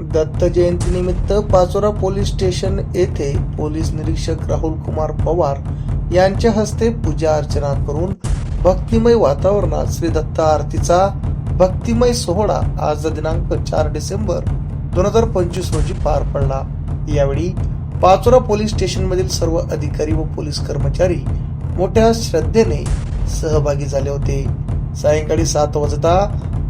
दत्त जयंतीनिमित्त Pachora police station येथे police निरीक्षक राहुल कुमार पवार यांच्या हस्ते पूजा अर्चना करून भक्तिमय वातावरणात श्री दत्त आरतीचा भक्तिमय सोहळा आज दिनांक चार डिसेंबर दोन हजार पंचवीस रोजी पार पडला. यावेळी पाचोरा पोलीस स्टेशनमधील सर्व अधिकारी व पोलीस कर्मचारी मोठ्या श्रद्धेने सहभागी झाले होते. सायंकाळी सात वाजता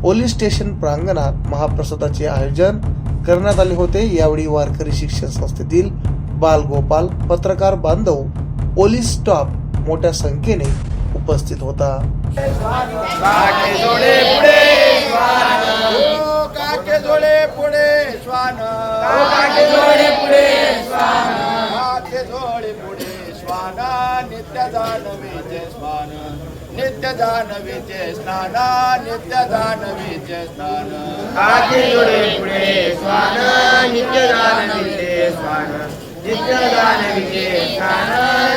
पोलीस स्टेशन प्रांगणात महाप्रसादाचे आयोजन करण्यात आले होते. यावेळी वारकरी शिक्षण संस्थेतील बालगोपाल पत्रकार बांधव पोलीस स्टाफ मोठ्या संख्येने उपस्थित होता. काके पुढे श्वान नित्य जानवीचे श्वान नित्य जानवीचे स्नान काके जोडे पुढे श्वान नित्य जानविते श्वान नित्य जानविते स्थान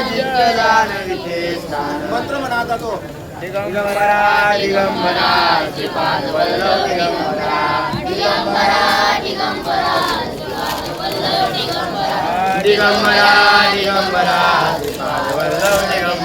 नित्य जानविते स्थान। मंत्र म्हणा आता तो दिगंबरा। दिगंबरा श्रीपाद वल्लभ दिगंबरा। दिगंबरा दिगंबरा श्रीपाद वल्लभ दिगंबरा।